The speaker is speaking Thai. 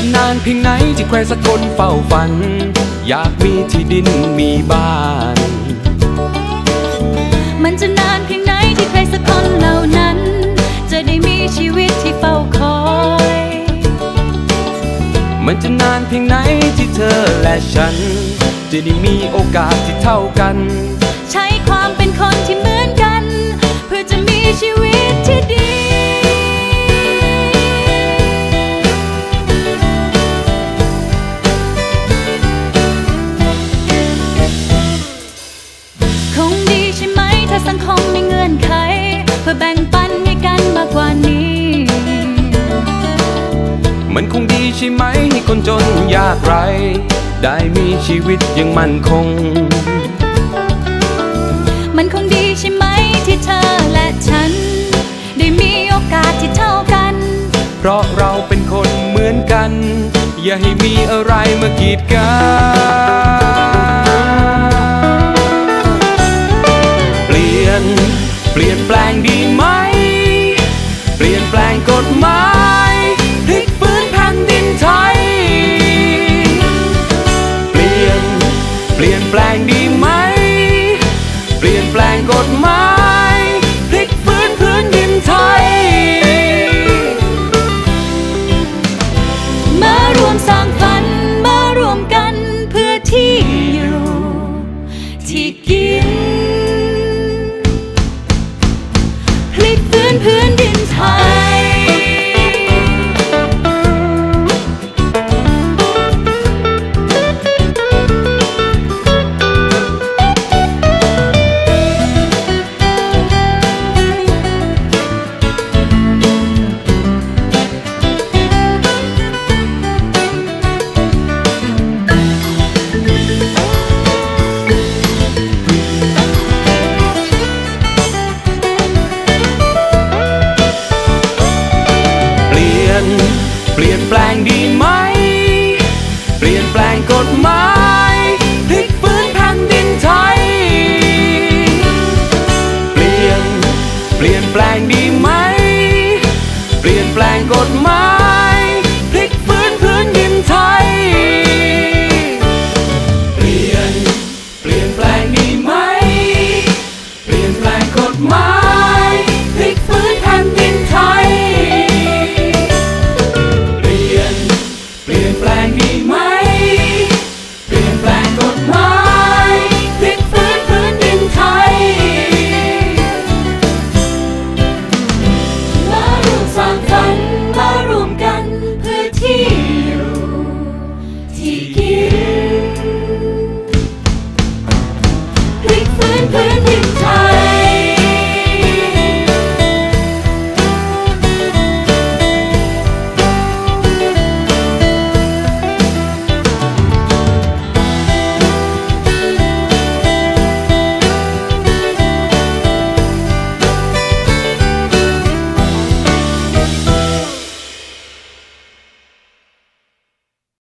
จะนานเพียงไหนที่ใครสักคนเฝ้าฝัน อยากมีที่ดินมีบ้าน มันจะนานเพียงไหนที่ใครสักคนเหล่านั้น จะได้มีชีวิตที่เฝ้าคอย มันจะนานเพียงไหนที่เธอและฉัน จะได้มีโอกาสที่เท่ากัน ใช้ความเป็นคนที่ พื่อแบ่งปันให้กันมากกว่านี้ มันคงดีใช่ไหมให้คนจนยากไร ได้มีชีวิตอยังมั่นคง มันคงดีใช่ไหมที่เธอและฉัน ได้มีโอกาสที่เท่ากัน เพราะเราเป็นคนเหมือนกัน อย่าให้มีอะไรมากีดกัน เปลี่ยนแปลงกฎหมายพลิกฟื้นแผ่นดินไทย เปลี่ยน เปลี่ยนแปลงดีไหม เปลี่ยนแปลงกฎหมาย เปลี่ยนแปลงดีไหม เปลี่ยนแปลงกฎหมาย e